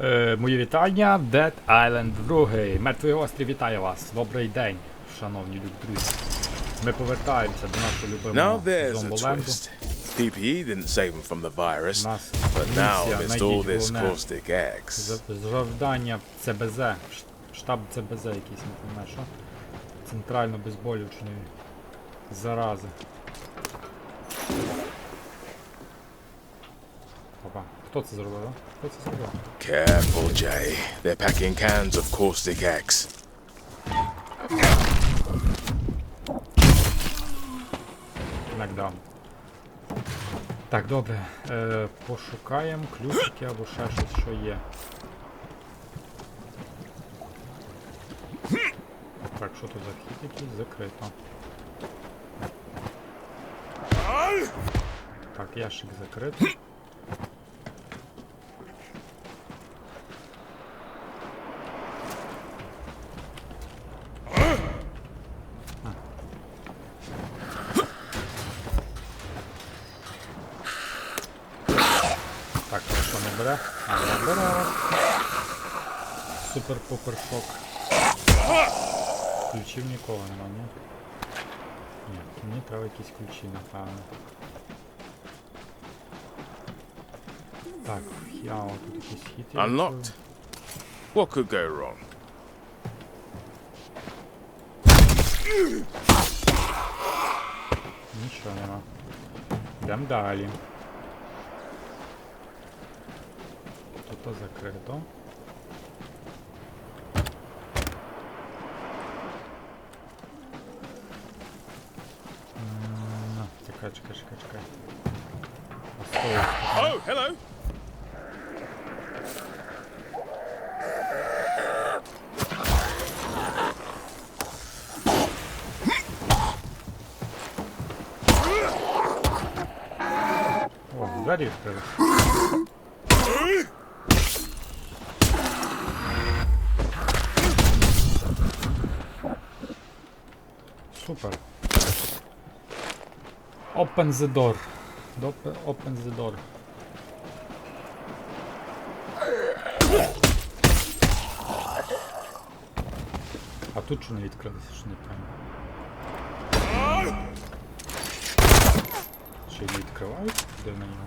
Е, мої вітання, Dead Island 2. Мертвий острів вітає вас. Добрий день, шановні друзі. Ми повертаємося до нашого любимого зомболенду. PPE didn't save him from the virus, Нас but now amidst all this caustic X, завдання ЦБЗ, штаб ЦБЗ якийсь, не знаю, що. Центрально безболючної зарази. Опа, хто це зробив? а? Хто це зробив? careful, Jay. They're packing cans of caustic X. Нокдаун. Так, добре. Е, пошукаємо ключики або ще щось, що є. Так, що тут за вхід якийсь? Закрито. Так, ящик закритий. Супер-пупер шок. Ключів нікого нема, ні? Ні, мені треба якісь ключі, напевно. Так, я о, тут якийсь хід. я Unlocked. відкрив. What could go wrong? Нічого нема. Йдемо далі. Тут закрито. Oh, hello. Oh, that is Gary. Super. Open the door. Open the door. А тут що не відкрилося, що не пам'ятаю. Ще й не відкривають? Де на нього?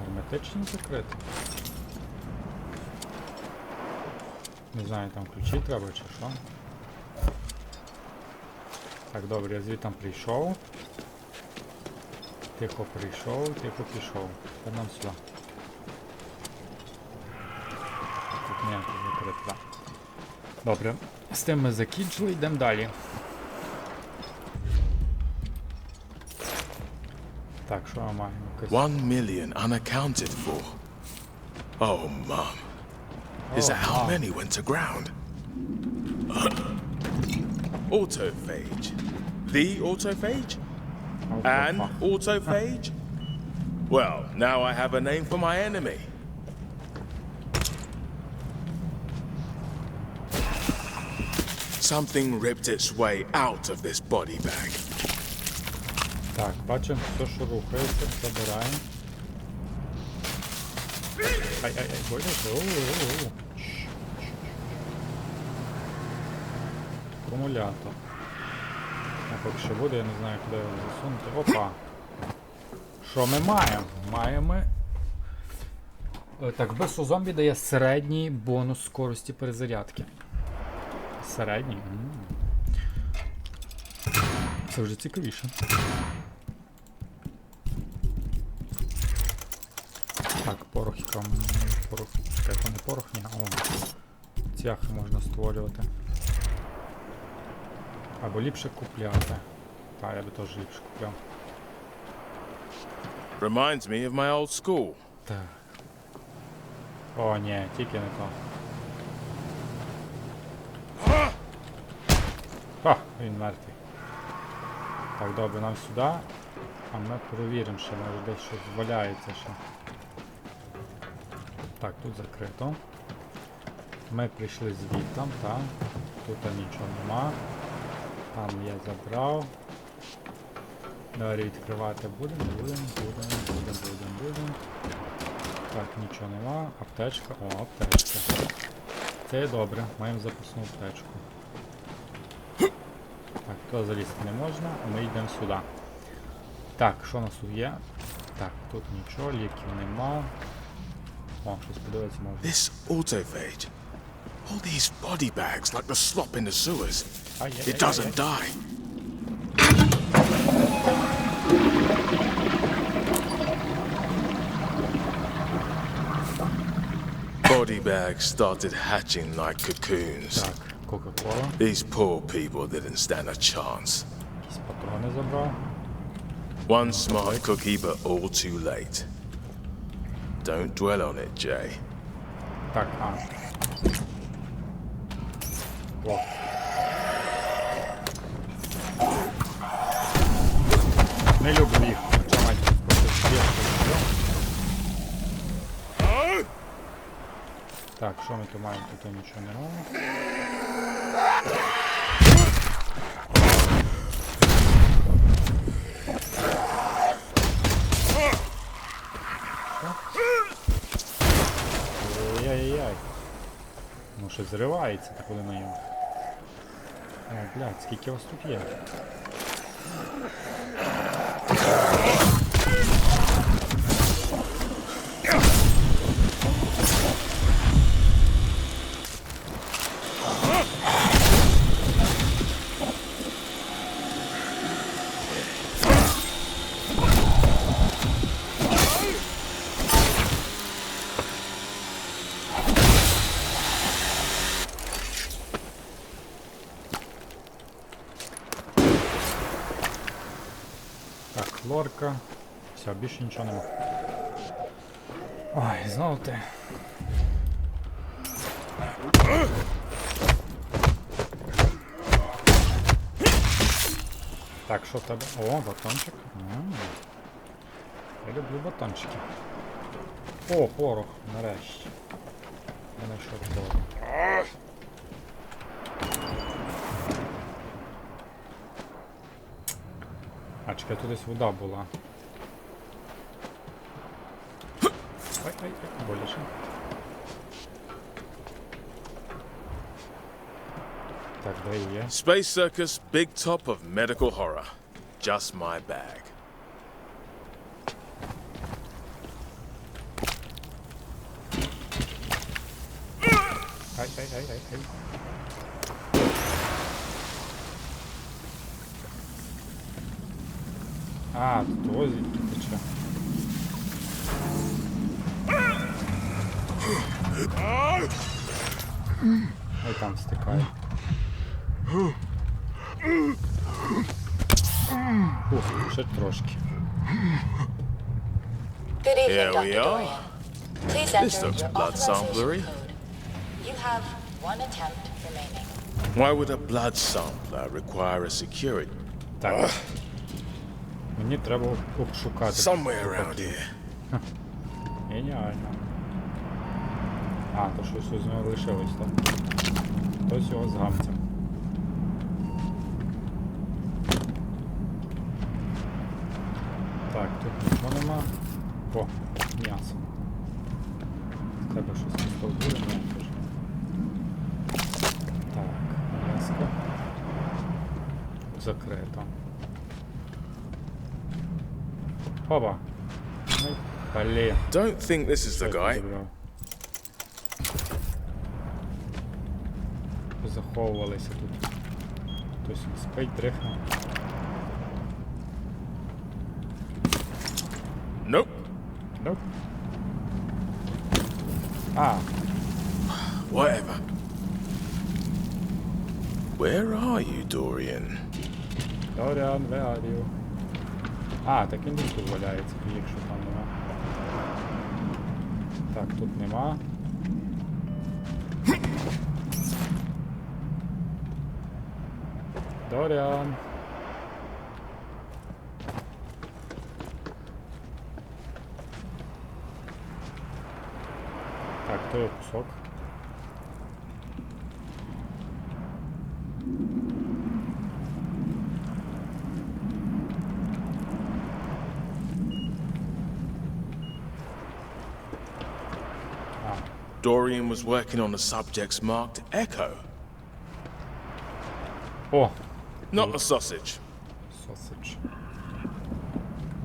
Герметично закрито. Не знаю, там ключі треба чи що. Так, добре, я звідти прийшов. Тихо прийшов, тихо пішов. Тепер нам сюди. Тут тут закрито. да. Добре. З тим ми закінчили, йдемо далі. Так, що ми маємо? One million unaccounted for. Oh, Mum. Is Oh, that how many went to ground? autophage. The autophage? What the An fuck? autophage? Well, now I have a name for my enemy. Something ripped its way out of this body bag. Так, бачимо все, що рухається, забираємо. Ай, ай, ай, больно? Оу-оу-оу. Чш, чш, чш. Акумулятор. Поки що буде, я не знаю, куди його засунути. Опа. Що ми маємо? Маємо. Е, Так, без зомбі дає середній бонус скорості перезарядки. Середній? М. Це вже цікавіше. Так, порох яка порох. Чекай, то не порох, ні, о. Цяхи можна створювати. Або ліпше купляти. Так, я би теж ліпше купляв. Reminds me of my old school. Так. О, ні, тільки не то. А, він мертвий. Так, добре, нам сюди. А ми перевіримо ще, може десь щось валяється ще. Так, тут закрито. Ми прийшли звідтам, так. Тут нічого нема. Там я забрав. Двері відкривати будемо, будемо, будемо, будемо, будемо, будемо. Так, нічого нема. Аптечка. О, аптечка. Це добре, маємо запасну аптечку. Так, туди залізти не можна, ми йдемо сюди. Так, що у нас тут є? Так, тут нічого, ліків нема. О, щось подивитися можна. All these body bags, like the slop in the sewers. Oh, yeah, it yeah, doesn't yeah. die. Body bags started hatching like cocoons. These poor people didn't stand a chance. One smart cookie, but all too late. Don't dwell on it, Jay. О. Не люблю їх. Чамать. Так, що ми тут маємо? Тут нічого не маємо. Щось зривається, так коли на ньому. О, блядь, скільки вас тут є? Лорка. Все, більше нічого нема. Ой, знову ти. Так, що в тебе? О, батончик. Я люблю батончики. О, порох, нарешті. Я знайшов порох. А, чекай, тут десь вода була. Ай, ай, ай, боляче. Так, де є? Space Circus, big top of medical horror. Just my bag. Ай, ай, ай, ай, ай. А, тут ось звідки тече. Ой, там стикає. Ух, ще трошки. Good evening, Here we Dr. are. Dorian. Please This enter looks your blood authorization samplery. code. You have one attempt remaining. Why would a blood sampler require a security? Так. Мені треба обшукати. Somewhere around here. Геніально. А, то щось з нього лишилось так. Хтось його згамцем. Так, тут нічого нема. О, м'ясо. Треба щось стовбує, не теж. Так, м'яско. Закрито. Опа. Ну, блін. Don't think this is the Що я guy. підібрав? Заховувалися тут. Хтось спить, дрихне. Nope. Nope. А, Whatever. Where are you, Dorian? Доріан, where are you? А, так він тут валяється, якщо там нема. Так, тут нема. Доріан. Так, є кусок. Dorian was working on the subjects marked Echo, О, not a sausage. сосич.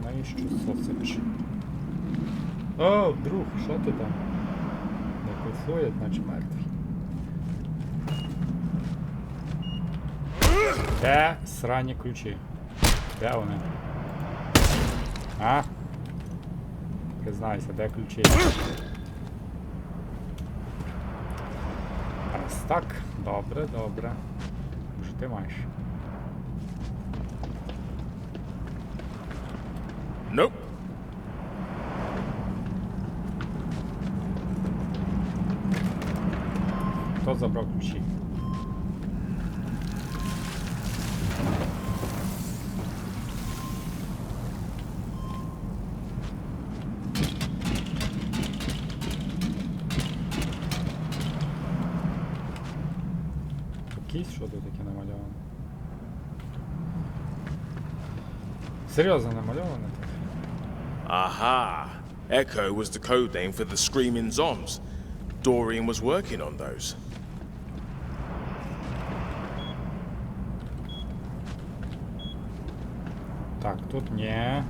Навіщо сосич? О, друг, що ти там? Не кайфує, наче мертвий. Де срані ключі? Де вони? А? Признайся, де ключі? Jest tak. Dobre, dobre. Przytymaj no. się. Nope. To zabrał ci. Серйозно намальовано так? Aha. Echo was the code name for the screaming zombs. Dorian was working on those. Так, тут ні.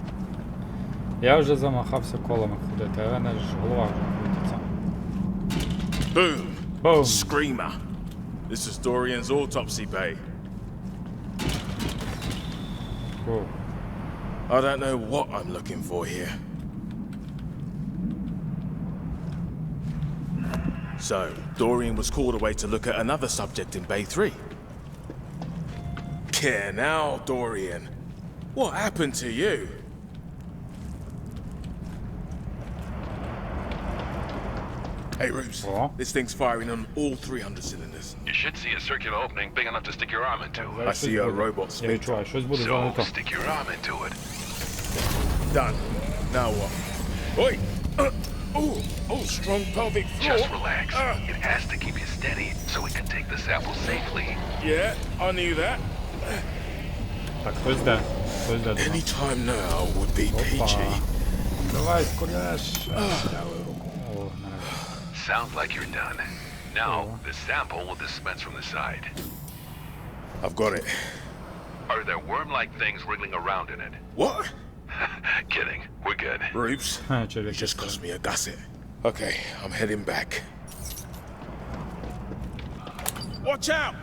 Я вже замахався колами ходити, але не ж голова вже крутиться. Boom. Бум! Screamer. This is Dorian's autopsy bay. Фу. I don't know what I'm looking for here. So, Dorian was called away to look at another subject in Bay 3. Care now, Dorian. What happened to you? Hey, Roots. What? This thing's firing on all 300 cylinders. You should see a circular opening big enough to stick your arm into. I see a robot. So, stick your arm into it. Done. Now what? Oi! Uh, oh, oh, strong pelvic floor. Just relax. Uh, it has to keep you steady so we can take the sample safely. Yeah, I knew that. Tak, to jest D. Any time now would be peachy. Dawaj, ah. skurwiesz. Sounds like you're done. Now, the sample will dispense from the side. I've got it. Are there worm-like things wriggling around in it? What? Kidding. We're good. Reeves, ha, it just cost me a gusset. Okay, I'm heading back. Watch out!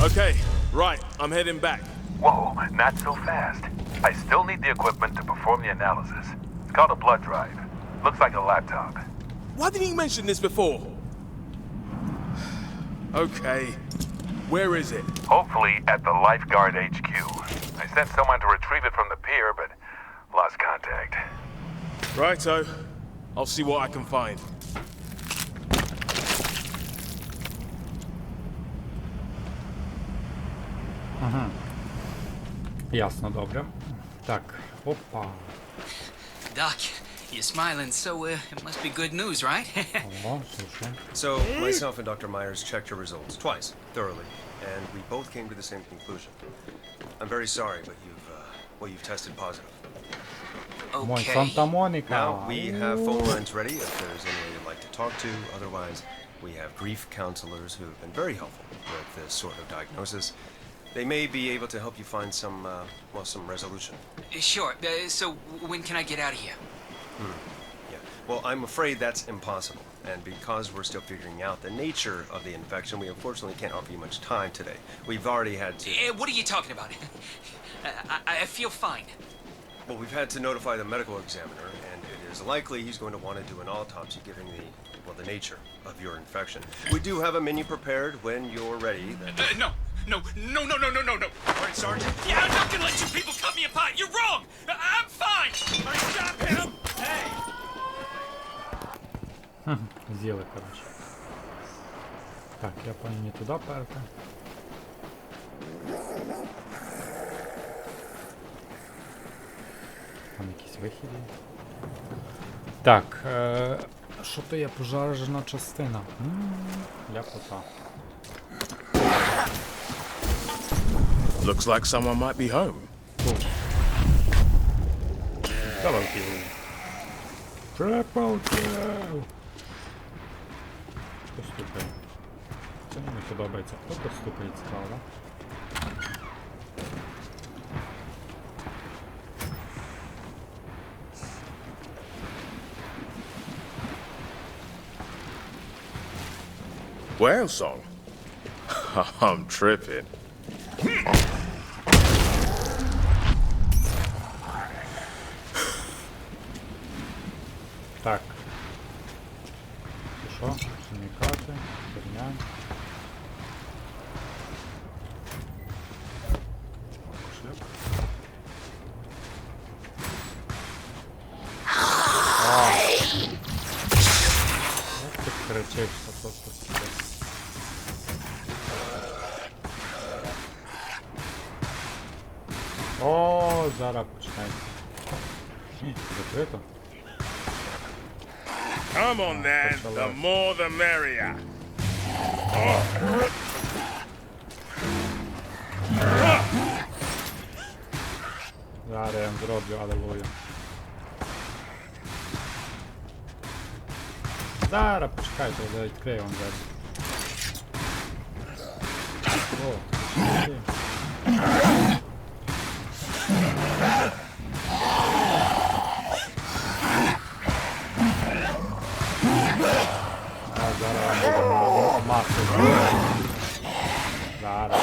Okay, right, I'm heading back. Whoa, not so fast. I still need the equipment to perform the analysis. It's called a blood drive. Looks like a laptop. Why didn't you mention this before? okay. Where is it? Hopefully at the lifeguard HQ. I sent someone to retrieve it from the pier, but lost contact. Righto. I'll see what I can find. Mhm. Jasno, dobra. Tak. Opa. Doc, you're smiling, so uh, it must be good news, right? so, myself and Dr. Myers checked your results twice, thoroughly, and we both came to the same conclusion. I'm very sorry, but you've, uh, well, you've tested positive. Okay. Santa Monica. Now, we have phone lines ready if there's anyone you'd like to talk to. Otherwise, we have grief counselors who have been very helpful with this sort of diagnosis. They may be able to help you find some, uh, well, some resolution. Sure. Uh, so, when can I get out of here? Yeah. Well, I'm afraid that's impossible. And because we're still figuring out the nature of the infection, we unfortunately can't offer you much time today. We've already had to. Uh, what are you talking about? I, I, I feel fine. Well, we've had to notify the medical examiner, and it is likely he's going to want to do an autopsy given the, well, the nature of your infection. We do have a menu prepared when you're ready. Uh, no, no, no, no, no, no, no, no. All right, Sergeant. Yeah, I'm not gonna let you people cut me apart. You're wrong. I'm fine. All right, stop him. З'їли, коротше. Так, я понял, не туди перти. Там якісь вихід є. Так, е, що то є пожежна частина? М, Ляпота. Looks like someone might be home. Double kill. Triple kill. Хто стукає? Це мені не подобається. Хто тут стукає цікаво, да? Whale song? I'm tripping. Так. Це Come on ah, then, the more the merrier. Várjám, zrobię, ale luję. Zara, poczekaj, to daj kryją rzecz. O, Zaraz masę. Zaraz.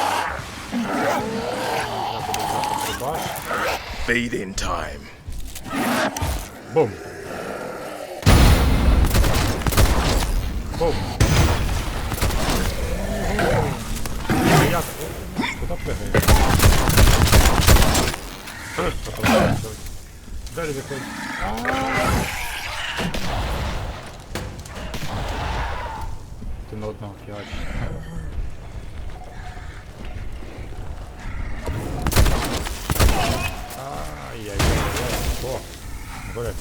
Bathing time. Boom. Bum. Jak? Kto to. Ти на одного фігач. Ай-яй-яй-яй. О, болять.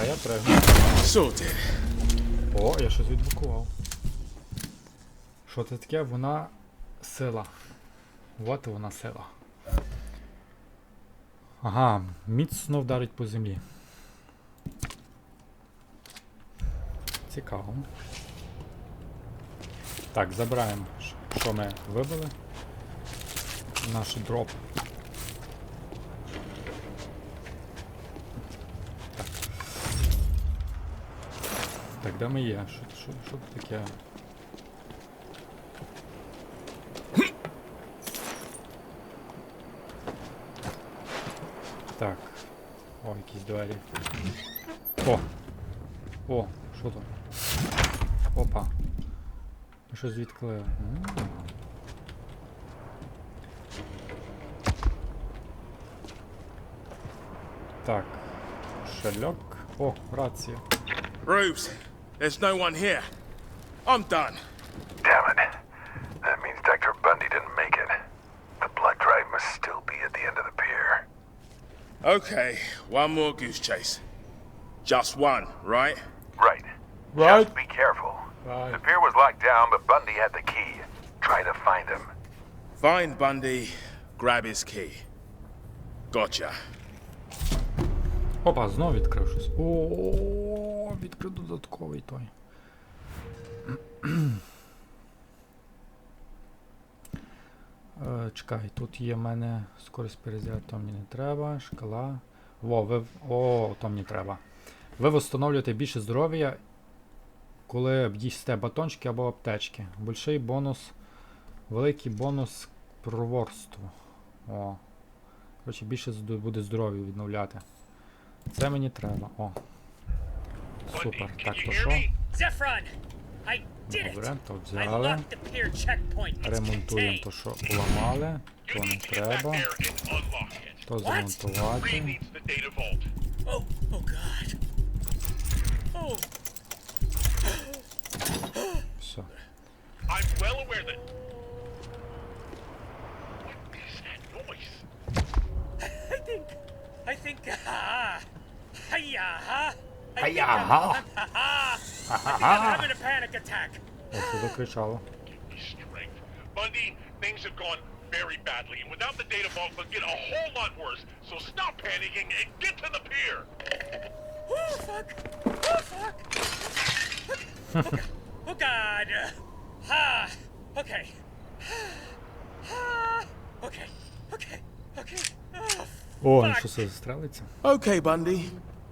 А я прыгну. О, я щось відблокував. Що це таке? Вона сила. От вона сила. Ага, міцно вдарить по землі. Цікаво. Так, забираємо, що ми вибили. Наш дроп. Так, де ми є? Що, що, що таке? Так. О, якісь двері. О! О, що там? Опа. Ми щось відкрили. Так. Шельок. О, рація. Rubes, there's no one here. I'm done. Okay, one more goose chase. Just one, right? Right. Right. Just be careful. Right. The pier was locked down, but Bundy had the key. Try to find him. Find Bundy, grab his key. Gotcha. Опа, знов відкрив щось. О, відкрив додатковий той. Чекай, тут є в мене скорість перезаряд, то мені не треба. Шкала. Во, ви. О, то мені треба. Ви встановлюєте більше здоров'я, коли їсте батончики або аптечки. Больший бонус. Великий бонус проворству. О. Коротше, більше буде здоров'я відновляти. Це мені треба. О. Супер. Так, то що? Zephron! I did it! Добре, то I взяли. locked the pier checkpoint. It's Ремонтуємо contained. то, що поламали. То не треба. То зремонтувати. the data vault. Oh, oh God. Oh, Все. I'm well aware that. What is that noise? I think, I think, ah, hiya, huh? I Ага. I'm having a panic attack. О, що закричало. strength. Bundy, things have gone very badly, and without the data vault, they'll get a whole lot worse. So stop panicking and get to the pier. Oh, fuck. Oh, fuck. okay. Oh, God. Uh, ah. Okay. Ah. Okay. Okay. Okay. Oh, О, він що це застрелиться? Okay, Bundy.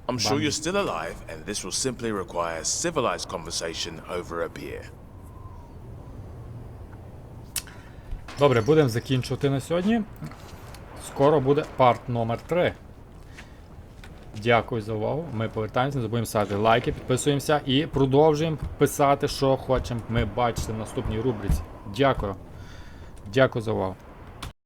I'm sure you're still alive, and this will simply require civilized conversation over a beer. Добре, будемо закінчувати на сьогодні. Скоро буде парт номер 3. Дякую за увагу. Ми повертаємося, не забудемо ставити лайки, підписуємося і продовжуємо писати, що хочемо ми бачити в наступній рубриці. Дякую. Дякую за увагу.